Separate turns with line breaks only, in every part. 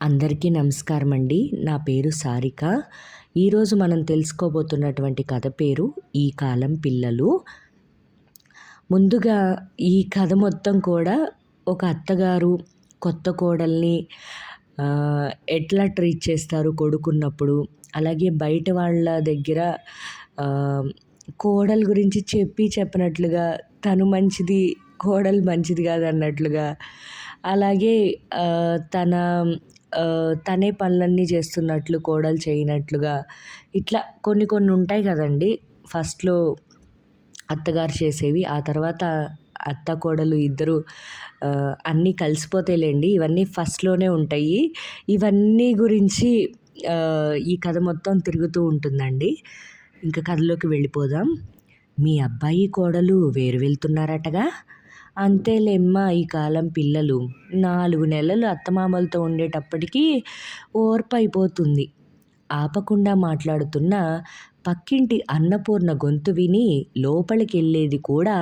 అందరికీ నమస్కారం అండి నా పేరు సారిక. ఈరోజు మనం తెలుసుకోబోతున్నటువంటి కథ పేరు ఈ కాలం పిల్లలు. ముందుగా ఈ కథ మొత్తం కూడా ఒక అత్తగారు కొత్త కోడల్ని ఎట్లా ట్రీట్ చేస్తారు కొడుకున్నప్పుడు అలాగే బయట వాళ్ళ దగ్గర కోడలు గురించి చెప్పి చెప్పినట్లుగా తను మంచిది కోడలు మంచిది కాదన్నట్లుగా అలాగే తన తనే పనులన్నీ చేస్తున్నట్లు కోడలు చేయనట్లుగా ఇట్లా కొన్ని కొన్ని ఉంటాయి కదండి. ఫస్ట్లో అత్తగారు చేసేవి ఆ తర్వాత అత్త కోడలు ఇద్దరు అన్నీ కలిసిపోతాయిలేండి ఇవన్నీ ఫస్ట్లోనే ఉంటాయి. ఇవన్నీ గురించి ఈ కథ మొత్తం తిరుగుతూ ఉంటుందండి. ఇంకా కథలోకి వెళ్ళిపోదాం. మీ అబ్బాయి కోడలు వేరు వెళ్తున్నారటగా? అంతేలేమ్మా ఈ కాలం పిల్లలు. నాలుగు నెలలు అత్తమామలతో ఉండేటప్పటికీ ఓర్పు అయిపోతుంది ఆపకుండా మాట్లాడుతున్న పక్కింటి అన్నపూర్ణ గొంతు విని లోపలికి వెళ్ళేది కూడా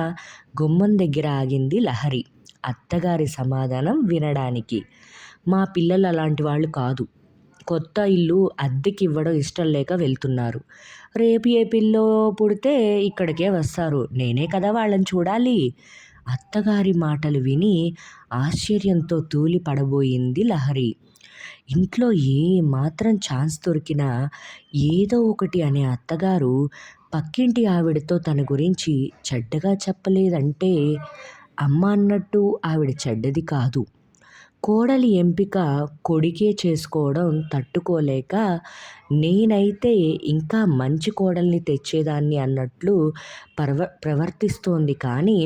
గుమ్మం దగ్గర ఆగింది లహరి. అత్తగారి సమాధానం వినడానికి. మా పిల్లలు అలాంటి వాళ్ళు కాదు. కొత్త ఇల్లు అద్దెకి ఇవ్వడం ఇష్టం లేక వెళ్తున్నారు. రేపు ఏ పిల్లో పుడితే ఇక్కడికే వస్తారు. నేనే కదా వాళ్ళని చూడాలి. అత్తగారి మాటలు విని ఆశ్చర్యంతో తూలి పడబోయింది లహరి. ఇంట్లో ఏ మాత్రం ఛాన్స్ దొరికినా ఏదో ఒకటి అనే అత్తగారు పక్కింటి ఆవిడతో తన గురించి చెడ్డగా చెప్పలేదంటే అమ్మ అన్నట్టు ఆవిడ చెడ్డది కాదు. కోడలి ఎంపిక కొడికే చేసుకోవడం తట్టుకోలేక నేనైతే ఇంకా మంచి కోడల్ని తెచ్చేదాన్ని అన్నట్లు ప్రవ ప్రవర్తిస్తోంది కానీ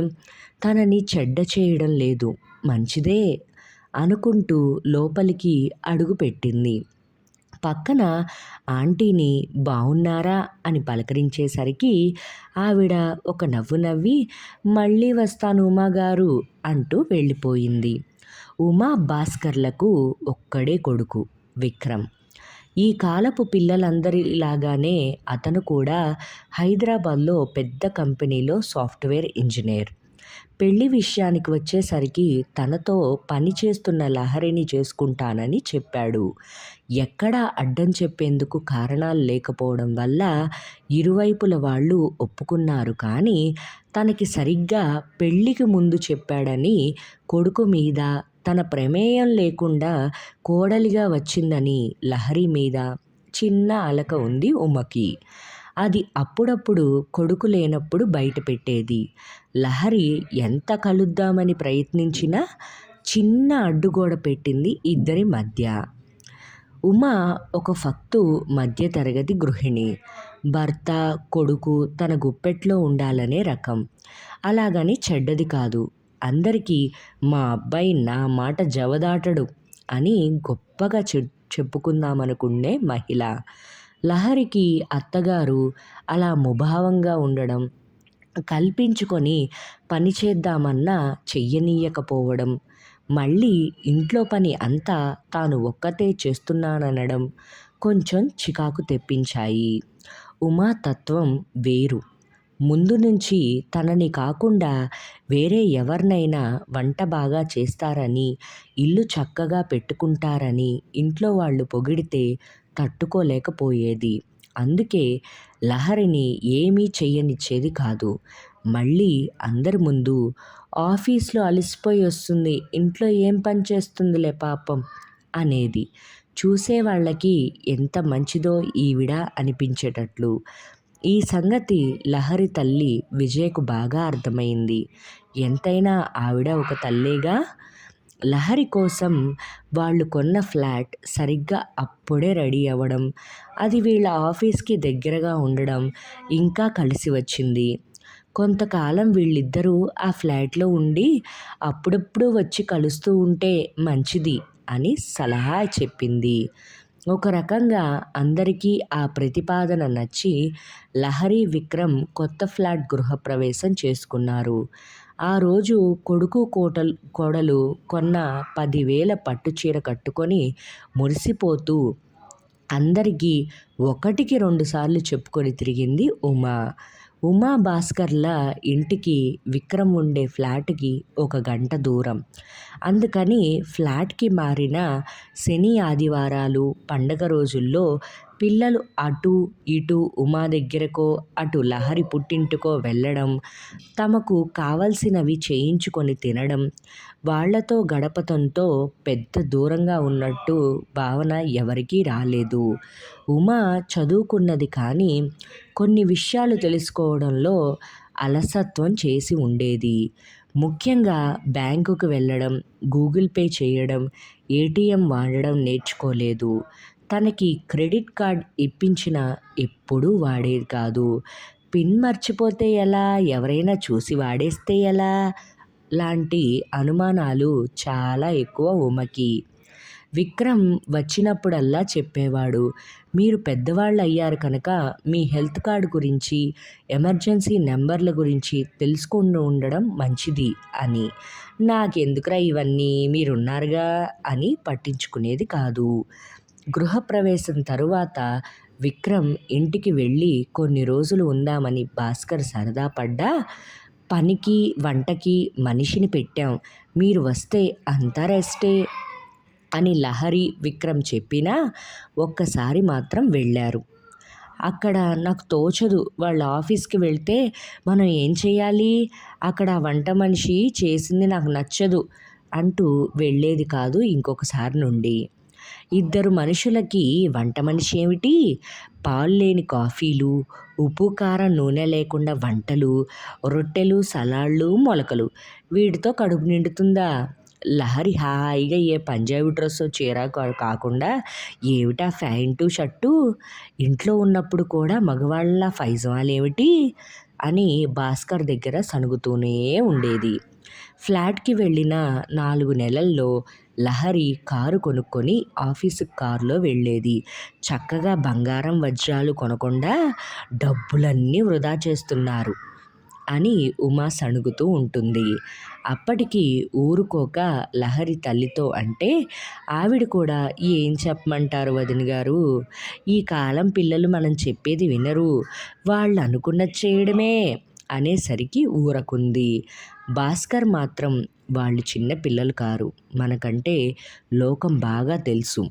తనని చెడ్డ చేయడం లేదు. మంచిదే అనుకుంటూ లోపలికి అడుగుపెట్టింది పక్కన ఆంటీని బాగున్నారా అని పలకరించేసరికి ఆవిడ ఒక నవ్వు నవ్వి మళ్ళీ వస్తాను ఉమాగారు అంటూ వెళ్ళిపోయింది. ఉమా భాస్కర్లకు ఒక్కడే కొడుకు విక్రమ్. ఈ కాలపు పిల్లలందరిలాగానే అతను కూడా హైదరాబాద్లో పెద్ద కంపెనీలో సాఫ్ట్వేర్ ఇంజనీర్. పెళ్ళి విషయానికి వచ్చేసరికి తనతో పని చేస్తున్న లహరిని చేసుకుంటానని చెప్పాడు. ఎక్కడా అడ్డం చెప్పేందుకు కారణాలు లేకపోవడం వల్ల ఇరువైపుల వాళ్ళు ఒప్పుకున్నారు కానీ తనకి సరిగ్గా పెళ్ళికి ముందు చెప్పాడని కొడుకు మీద తన ప్రమేయం లేకుండా కోడలిగా వచ్చిందని లహరి మీద చిన్న అలక ఉంది ఉమకి. అది అప్పుడప్పుడు కొడుకు లేనప్పుడు బయట పెట్టేది. లహరి ఎంత కలుద్దామని ప్రయత్నించినా చిన్న అడ్డుగోడ పెట్టింది ఇద్దరి మధ్య. ఉమ ఒక ఫక్తు మధ్యతరగతి గృహిణి. భర్త కొడుకు తన గుప్పెట్లో ఉండాలనే రకం. అలాగని చెడ్డది కాదు. అందరికీ మా అబ్బాయి నా మాట జవదాటడు అని గొప్పగా చె చెప్పుకుందామనుకునే మహిళ. లహరికి అత్తగారు అలా ముభావంగా ఉండడం కల్పించుకొని పని చేద్దామన్నా చెయ్యనీయకపోవడం మళ్ళీ ఇంట్లో పని అంతా తాను ఒక్కతే చేస్తున్నాననడం కొంచెం చికాకు తెప్పించాయి. ఉమా తత్వం వేరు. ముందు నుంచి తనని కాకుండా వేరే ఎవరినైనా వంట బాగా చేస్తారని ఇల్లు చక్కగా పెట్టుకుంటారని ఇంట్లో వాళ్ళు పొగిడితే తట్టుకోలేకపోయేది. అందుకే లహరిని ఏమీ చెయ్యనిచ్చేది కాదు. మళ్ళీ అందరి ముందు ఆఫీస్లో అలసిపోయి వస్తుంది ఇంట్లో ఏం పని చేస్తుందిలే పాపం అనేది. చూసేవాళ్ళకి ఎంత మంచిదో ఈవిడ అనిపించేటట్లు. ఈ సంగతి లహరి తల్లి విజయకు బాగా అర్థమైంది. ఎంతైనా ఆవిడ ఒక తల్లేగా లహరి కోసం వాళ్ళు కొన్న ఫ్లాట్ సరిగ్గా అప్పుడే రెడీ అవ్వడం అది వీళ్ళ ఆఫీస్కి దగ్గరగా ఉండడం ఇంకా కలిసి వచ్చింది. కొంతకాలం వీళ్ళిద్దరూ ఆ ఫ్లాట్లో ఉండి అప్పుడప్పుడు వచ్చి కలుస్తూ ఉంటే మంచిది అని సలహా చెప్పింది. ఒక రకంగా అందరికీ ఆ ప్రతిపాదన నచ్చి లహరి విక్రమ్ కొత్త ఫ్లాట్ గృహప్రవేశం చేసుకున్నారు. ఆ రోజు కొడుకు కోటలు కోడలు కొన్న పదివేల పట్టు చీర కట్టుకొని మురిసిపోతూ అందరికీ ఒకటికి రెండుసార్లు చెప్పుకొని తిరిగింది ఉమా. ఉమా భాస్కర్ల ఇంటికి విక్రమ్ ఉండే ఫ్లాట్కి ఒక గంట దూరం. అందుకని ఫ్లాట్కి మారిన శని ఆదివారాలు పండగ రోజుల్లో పిల్లలు అటు ఇటు ఉమా దగ్గరకో అటు లహరి పుట్టింటికో వెళ్ళడం తమకు కావలసినవి చేయించుకొని తినడం వాళ్ళతో గడపతంతో పెద్ద దూరంగా ఉన్నట్టు భావన ఎవరికీ రాలేదు. ఉమా చదువుకున్నది కానీ కొన్ని విషయాలు తెలుసుకోవడంలో అలసత్వం చేసి ఉండేది. ముఖ్యంగా బ్యాంకుకు వెళ్ళడం గూగుల్ పే చేయడం ఏటీఎం వాడడం నేర్చుకోలేదు. తనకి క్రెడిట్ కార్డ్ ఇప్పించిన ఎప్పుడూ వాడేది కాదు. పిన్ మర్చిపోతే ఎలా? ఎవరైనా చూసి వాడేస్తే ఎలా? లాంటి అనుమానాలు చాలా ఎక్కువ ఉమకి. విక్రమ్ వచ్చినప్పుడల్లా చెప్పేవాడు మీరు పెద్దవాళ్ళు అయ్యారు కనుక మీ హెల్త్ కార్డు గురించి ఎమర్జెన్సీ నెంబర్ల గురించి తెలుసుకుని ఉండడం మంచిది అని. నాకెందుకురా ఇవన్నీ? మీరున్నారుగా? అని పట్టించుకునేది కాదు. గృహప్రవేశం తరువాత విక్రమ్ ఇంటికి వెళ్ళి కొన్ని రోజులు ఉందామని భాస్కర్ సరదా పడ్డా. పనికి వంటకి మనిషిని పెట్టాం. మీరు వస్తే అంతా రెస్టే అని లహరి విక్రమ్ చెప్పినా ఒక్కసారి మాత్రం వెళ్ళారు. అక్కడ నాకు తోచదు వాళ్ళ ఆఫీస్కి వెళ్తే మనం ఏం చేయాలి? అక్కడ వంట మనిషి చేసింది నాకు నచ్చదు అంటూ వెళ్ళేది కాదు ఇంకొకసారి నుండి. ఇద్దరు మనుషులకి వంట మనిషి ఏమిటి? పాలు లేని కాఫీలు ఉప్పు కారం నూనె లేకుండా వంటలు రొట్టెలు సలాడ్లు మొలకలు. వీటితో కడుపు నిండుతుందా? లహరి హాయిగా ఏ పంజాబీ డ్రెస్ చీర కాకుండా ఏమిటా ప్యాంటు షర్టు? ఇంట్లో ఉన్నప్పుడు కూడా మగవాళ్ళ ఫైజాలు ఏమిటి? అని భాస్కర్ దగ్గర సణుగుతూనే ఉండేది. ఫ్లాట్కి వెళ్ళిన నాలుగు నెలల్లో లహరి కారు కొనుక్కొని ఆఫీసు కారులో వెళ్ళేది. చక్కగా బంగారం వజ్రాలు కొనకుండా డబ్బులన్నీ వృధా చేస్తున్నారు అని ఉమా సణుగుతూ ఉంటుంది. అప్పటికి ఊరుకోక లహరి తల్లితో అంటే ఆవిడ కూడా ఏం చెప్పమంటారు వదిన గారు? ఈ కాలం పిల్లలు మనం చెప్పేది వినరు. వాళ్ళు అనుకున్నది చేయడమే అనేసరికి ఊరకుంది. భాస్కర్ మాత్రం వాళ్ళు చిన్న పిల్లలు కారు. మనకంటే లోకం బాగా తెలుసు.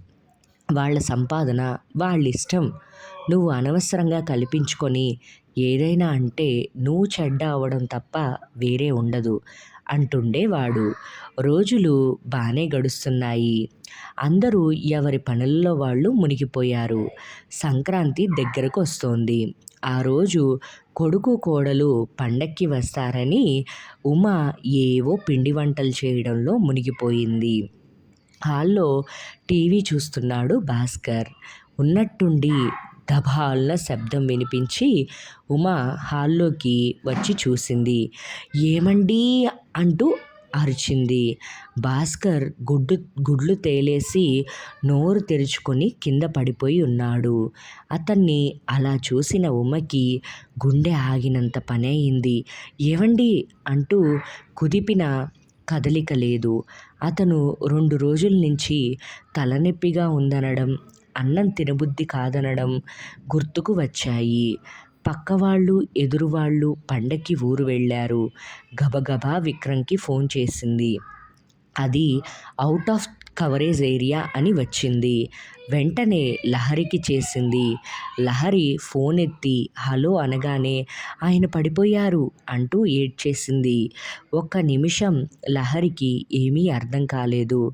వాళ్ళ సంపాదన వాళ్ళ ఇష్టం. నువ్వు అనవసరంగా కల్పించుకొని ఏదైనా అంటే నువ్వు చెడ్డ అవ్వడం తప్ప వేరే ఉండదు. అంటుండేవాడు. రోజులు బాగానే గడుస్తున్నాయి. అందరూ ఎవరి పనుల్లో వాళ్ళు మునిగిపోయారు. సంక్రాంతి దగ్గరకు వస్తోంది ఆ రోజు కొడుకు కోడలు పండక్కి వస్తారని ఉమ ఏవో పిండి వంటలు చేయడంలో మునిగిపోయింది. హాల్లో టీవీ చూస్తున్నాడు భాస్కర్. ఉన్నట్టుండి దబాల్న శబ్దం వినిపించి ఉమ హాల్లోకి వచ్చి చూసింది. ఏమండి? అంటూ అరిచింది. భాస్కర్ గుడ్డు గుడ్లు తేలేసి నోరు తెరుచుకొని కింద పడిపోయి ఉన్నాడు. అతన్ని అలా చూసిన ఉమకి గుండె ఆగినంత పని అయింది ఏవండి? అంటూ కుదిపిన కదలిక లేదు. అతను రెండు రోజుల నుంచి తలనొప్పిగా ఉందనడం అన్నం తినబుద్ధి కాదనడం గుర్తుకు వచ్చాయి. పక్కవాళ్ళు ఎదురువాళ్ళు పండక్కి ఊరు వెళ్ళారు. గబగబా విక్రమ్కి ఫోన్ చేసింది. అది అవుట్ ఆఫ్ కవరేజ్ ఏరియా అని వచ్చింది. వెంటనే లహరికి చేసింది. లహరి ఫోన్ ఎత్తి హలో అనగానే ఆయన పడిపోయారు అంటూ ఏడ్చేసింది. ఒక్క నిమిషం లహరికి ఏమీ అర్థం కాలేదు.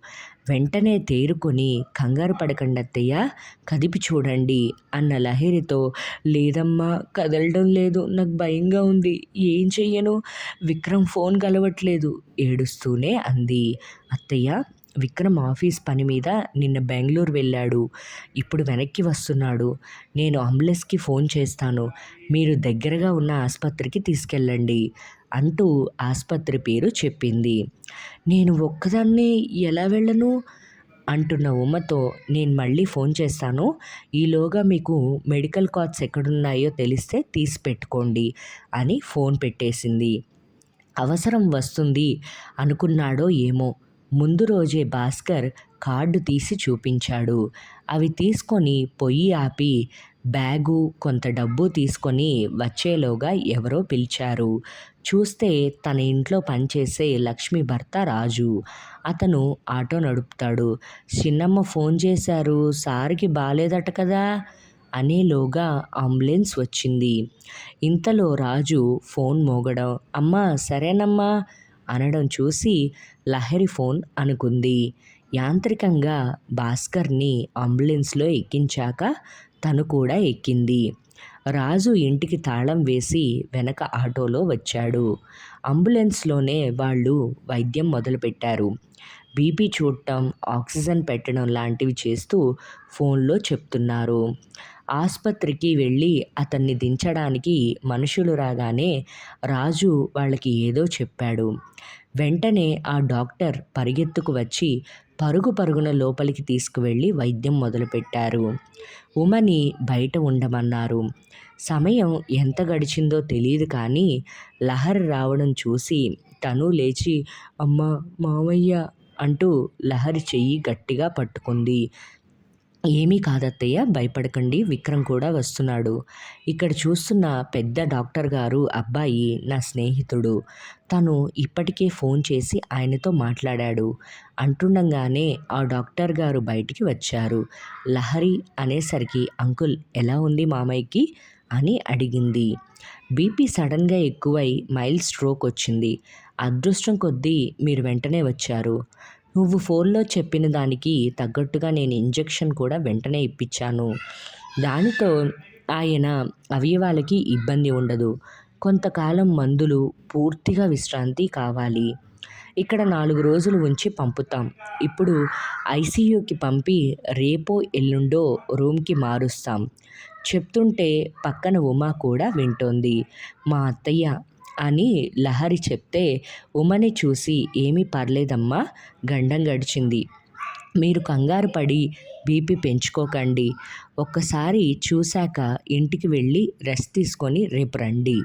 వెంటనే తేరుకొని కంగారు పడకండి అత్తయ్య. కదిపి చూడండి అన్న లహరితో. లేదమ్మా కదలడం లేదు. నాకు భయంగా ఉంది. ఏం చెయ్యను? విక్రమ్ ఫోన్ కలవట్లేదు. ఏడుస్తూనే అంది. అత్తయ్య విక్రమ్ ఆఫీస్ పని మీద నిన్న బెంగళూరు వెళ్ళాడు. ఇప్పుడు వెనక్కి వస్తున్నాడు. నేను అంబులెన్స్కి ఫోన్ చేస్తాను. మీరు దగ్గరగా ఉన్న ఆసుపత్రికి తీసుకెళ్ళండి. అంటూ ఆసుపత్రి పేరు చెప్పింది. నేను ఒక్కదాన్నే ఎలా వెళ్ళను? అంటున్న ఉమ్మతో నేను మళ్ళీ ఫోన్ చేస్తాను. ఈలోగా మీకు మెడికల్ కార్డ్స్ ఎక్కడున్నాయో తెలిస్తే తీసి పెట్టుకోండి అని ఫోన్ పెట్టేసింది. అవసరం వస్తుంది అనుకున్నాడో ఏమో. ముందు రోజే భాస్కర్ కార్డు తీసి చూపించాడు. అవి తీసుకొని పొయ్యి ఆపి బ్యాగు కొంత డబ్బు తీసుకొని వచ్చేలోగా ఎవరో పిలిచారు. చూస్తే తన ఇంట్లో పనిచేసే లక్ష్మి భర్త రాజు. అతను ఆటో నడుపుతాడు. చిన్నమ్మ ఫోన్ చేశారు. సార్కి బాగాలేదట కదా? అనేలోగా అంబులెన్స్ వచ్చింది. ఇంతలో రాజు ఫోన్ మోగడం అమ్మా సరేనమ్మా అనడం చూసి లహరి ఫోన్ అనుకుంది. యాంత్రికంగా భాస్కర్ని అంబులెన్స్లో ఎక్కించాక తను కూడా ఎక్కింది. రాజు ఇంటికి తాళం వేసి వెనక ఆటోలో వచ్చాడు. అంబులెన్స్లోనే వాళ్ళు వైద్యం మొదలుపెట్టారు. బీపీ చూడటం ఆక్సిజన్ పెట్టడం లాంటివి చేస్తూ ఫోన్లో చెప్తున్నారు. ఆసుపత్రికి వెళ్ళి అతన్ని దించడానికి మనుషులు రాగానే రాజు వాళ్ళకి ఏదో చెప్పాడు. వెంటనే ఆ డాక్టర్ పరిగెత్తుకు వచ్చి పరుగు పరుగున లోపలికి తీసుకువెళ్ళి వైద్యం మొదలుపెట్టారు. ఉమని బయట ఉండమన్నారు. సమయం ఎంత గడిచిందో తెలియదు కానీ లహరి రావడం చూసి తను లేచి అమ్మ మావయ్య అంటూ లహరి చెయ్యి గట్టిగా పట్టుకుంది. ఏమీ కాదత్తయ్య భయపడకండి విక్రమ్ కూడా వస్తున్నాడు. ఇక్కడ చూస్తున్న పెద్ద డాక్టర్ గారు అబ్బాయి నా స్నేహితుడు. తను ఇప్పటికే ఫోన్ చేసి ఆయనతో మాట్లాడాడు. అంటుండగానే ఆ డాక్టర్ గారు బయటికి వచ్చారు. లహరి అనేసరికి అంకుల్ ఎలా ఉంది మామయ్యకి? అని అడిగింది. బీపీ సడన్గా ఎక్కువై మైల్ స్ట్రోక్ వచ్చింది. అదృష్టం కొద్దీ మీరు వెంటనే వచ్చారు. నువ్వు ఫోన్లో చెప్పిన దానికి తగ్గట్టుగా నేను ఇంజెక్షన్ కూడా వెంటనే ఇప్పించాను దానితో ఆయన అవయవాలకి ఇబ్బంది ఉండదు. కొంతకాలం మందులు పూర్తిగా విశ్రాంతి కావాలి. ఇక్కడ నాలుగు రోజులు ఉంచి పంపుతాం. ఇప్పుడు ఐసీయూకి పంపి రేపో ఎల్లుండో రూమ్కి మారుస్తాం. చెప్తుంటే పక్కన ఉమా కూడా వింటోంది. మా అత్తయ్య అని లహరి చెప్తే ఉమని చూసి ఏమీ పర్లేదమ్మా గండం గడిచింది. మీరు కంగారు పడి బీపీ పెంచుకోకండి. ఒక్కసారి చూశాక ఇంటికి వెళ్ళి రెస్ట్ తీసుకొని రేపు రండి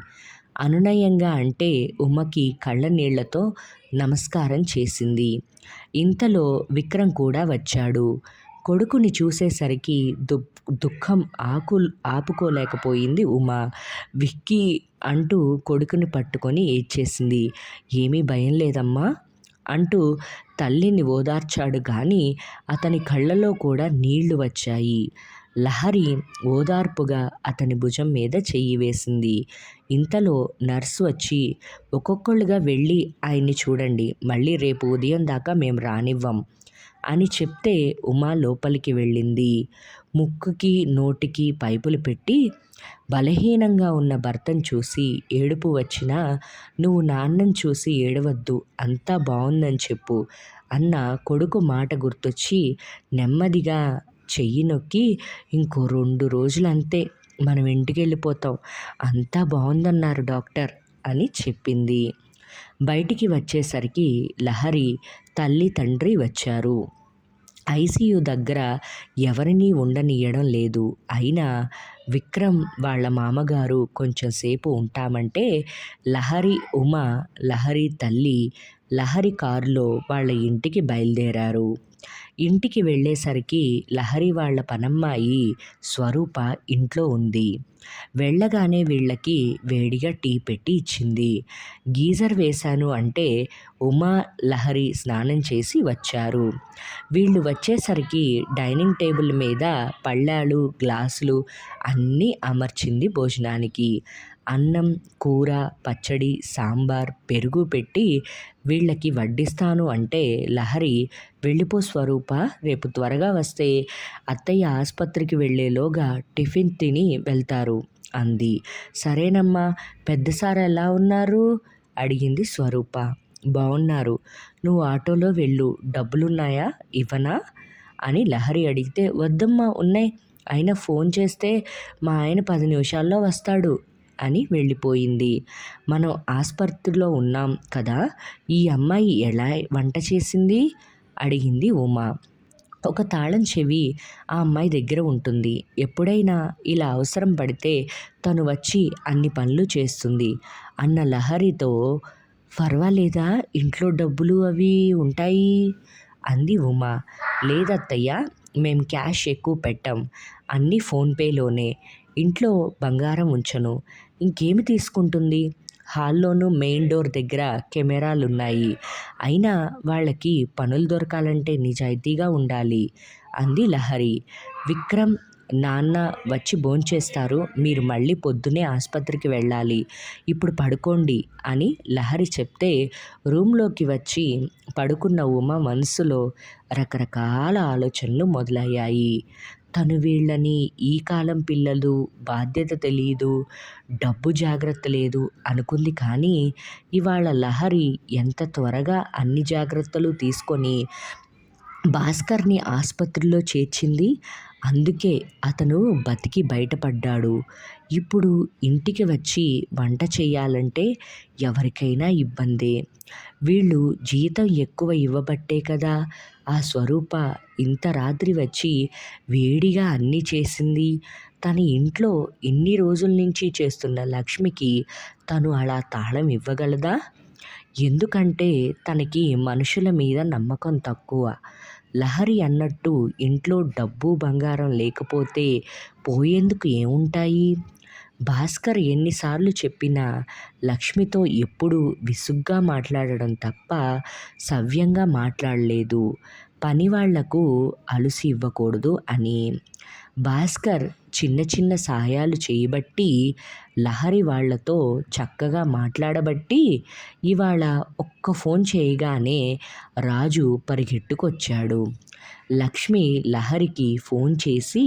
అనునయంగా అంటే ఉమ్మకి కళ్ళ నీళ్ళతో నమస్కారం చేసింది. ఇంతలో విక్రమ్ కూడా వచ్చాడు. కొడుకుని చూసేసరికి దు దుఃఖం ఆకు ఆపుకోలేకపోయింది ఉమ. విక్కీ అంటూ కొడుకుని పట్టుకొని ఏడ్చేసింది. ఏమీ భయం లేదమ్మా అంటూ తల్లిని ఓదార్చాడు కానీ అతని కళ్ళలో కూడా నీళ్ళు వచ్చాయి. లహరి ఓదార్పుగా అతని భుజం మీద చెయ్యి వేసింది. ఇంతలో నర్సు వచ్చి ఒక్కొక్కళ్ళుగా వెళ్ళి ఆయన్ని చూడండి. మళ్ళీ రేపు ఉదయం దాకా మేము రానివ్వం. అని చెప్తే ఉమా లోపలికి వెళ్ళింది. ముక్కుకి నోటికి పైపులు పెట్టి బలహీనంగా ఉన్న భర్తను చూసి ఏడుపు వచ్చినా నువ్వు నాన్నని చూసి ఏడవద్దు అంతా బాగుందని చెప్పు అన్న కొడుకు మాట గుర్తొచ్చి నెమ్మదిగా చెయ్యి నొక్కి ఇంకో రెండు రోజులు అంతే మనం ఇంటికి వెళ్ళిపోతాం అంతా బాగుందన్నారు డాక్టర్ అని చెప్పింది. బయటికి వచ్చేసరికి లహరి తల్లి తండ్రి వచ్చారు. ఐసీయూ దగ్గర ఎవరినీ ఉండనీయడం లేదు. అయినా విక్రమ్ వాళ్ళ మామగారు కొంచెం సేపు ఉంటామంటే లహరి ఉమ లహరి తల్లి లహరి కారులో వాళ్ళ ఇంటికి బయలుదేరారు. ఇంటికి వెళ్ళేసరికి లహరి వాళ్ళ పనమ్మాయి స్వరూప ఇంట్లో ఉంది. వెళ్ళగానే వీళ్ళకి వేడిగా టీ పెట్టి ఇచ్చింది. గీజర్ వేశాను అంటే ఉమా లహరి స్నానం చేసి వచ్చారు. వీళ్ళు వచ్చేసరికి డైనింగ్ టేబుల్ మీద పళ్ళాలు గ్లాసులు అన్నీ అమర్చింది భోజనానికి. అన్నం కూర పచ్చడి సాంబార్ పెరుగు పెట్టి వీళ్ళకి వడ్డిస్తాను అంటే లహరి వెళ్ళిపో స్వరూప రేపు త్వరగా వస్తే అత్తయ్య ఆసుపత్రికి వెళ్ళేలోగా టిఫిన్ తిని వెళ్తారు అంది. సరేనమ్మా పెద్ద సార్ ఎలా ఉన్నారు? అడిగింది స్వరూప. బాగున్నారు నువ్వు ఆటోలో వెళ్ళు. డబ్బులున్నాయా? ఇవ్వనా? అని లహరి అడిగితే వద్దమ్మా ఉన్నాయి. ఆయన ఫోన్ చేస్తే మా ఆయన పది నిమిషాల్లో వస్తాడు అని వెళ్ళిపోయింది. మనం ఆసుపత్రిలో ఉన్నాం కదా. ఈ అమ్మాయి ఎలా వంట చేసింది? అడిగింది ఉమా. ఒక తాళం చెవి ఆ అమ్మాయి దగ్గర ఉంటుంది. ఎప్పుడైనా ఇలా అవసరం పడితే తను వచ్చి అన్ని పనులు చేస్తుంది అన్న లహరితో పర్వాలేదా? ఇంట్లో డబ్బులు అవి ఉంటాయి? అంది ఉమా. లేదత్తయ్య మేము క్యాష్ ఎక్కువ పెట్టాం. అన్నీ ఫోన్పేలోనే ఇంట్లో బంగారం ఉంచను. ఇంకేమి తీసుకుంటుంది? హాల్లోనూ మెయిన్ డోర్ దగ్గర కెమెరాలు ఉన్నాయి అయినా వాళ్ళకి పనులు దొరకాలంటే నిజాయితీగా ఉండాలి అంది లహరి. విక్రమ్ నాన్న వచ్చి భోంచేస్తారు. మీరు మళ్ళీ పొద్దునే ఆసుపత్రికి వెళ్ళాలి. ఇప్పుడు పడుకోండి అని లహరి చెప్తే రూమ్లోకి వచ్చి పడుకున్న ఉమ మనసులో రకరకాల ఆలోచనలు మొదలయ్యాయి. తను వీళ్ళని ఈ కాలం పిల్లలు బాధ్యత తెలియదు డబ్బు జాగ్రత్త లేదు అనుకుంది కానీ ఇవాళ లహరి ఎంత త్వరగా అన్ని జాగ్రత్తలు తీసుకొని భాస్కర్ని ఆసుపత్రిలో చేర్చింది. అందుకే అతను బతికి బయటపడ్డాడు. ఇప్పుడు ఇంటికి వచ్చి వంట చేయాలంటే ఎవరికైనా ఇబ్బందే. వీళ్ళు జీతం ఎక్కువ ఇవ్వబట్టే కదా. ఆ స్వరూప ఇంత రాత్రి వచ్చి వేడిగా అన్నీ చేసింది. తన ఇంట్లో ఇన్ని రోజుల నుంచి చేస్తున్న లక్ష్మికి తను అలా తాళం ఇవ్వగలదా? ఎందుకంటే తనకి మనుషుల మీద నమ్మకం తక్కువ. లహరి అన్నట్టు ఇంట్లో డబ్బు బంగారం లేకపోతే పోయేందుకు ఏముంటాయి? భాస్కర్ ఎన్నిసార్లు చెప్పినా లక్ష్మితో ఎప్పుడూ విసుగ్గా మాట్లాడడం తప్ప సవ్యంగా మాట్లాడలేదు. పని వాళ్ళకు అలుసు ఇవ్వకూడదు అని. భాస్కర్ చిన్న చిన్న సహాయాలు చేయబట్టి లహరి వాళ్ళతో చక్కగా మాట్లాడబట్టి ఇవాళ ఒక్క ఫోన్ చేయగానే రాజు పరిగెట్టుకొచ్చాడు. లక్ష్మి లహరికి ఫోన్ చేసి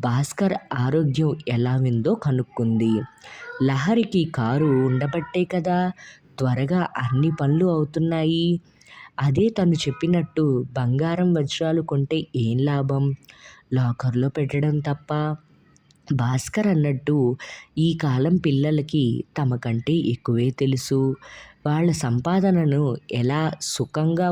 భాస్కర్ ఆరోగ్యం ఎలా ఉందో కనుక్కుంది. లహరికి కారు ఉండబట్టే కదా త్వరగా అన్ని పనులు అవుతున్నాయి. అదే తను చెప్పినట్టు బంగారం వజ్రాలు కొంటే ఏం లాభం? లాకర్లో పెట్టడం తప్ప. భాస్కర్ అన్నట్టు ఈ కాలం పిల్లలకి తమ కంటే ఎక్కువే తెలుసు. వాళ్ళ సంపాదనను ఎలా సుఖంగా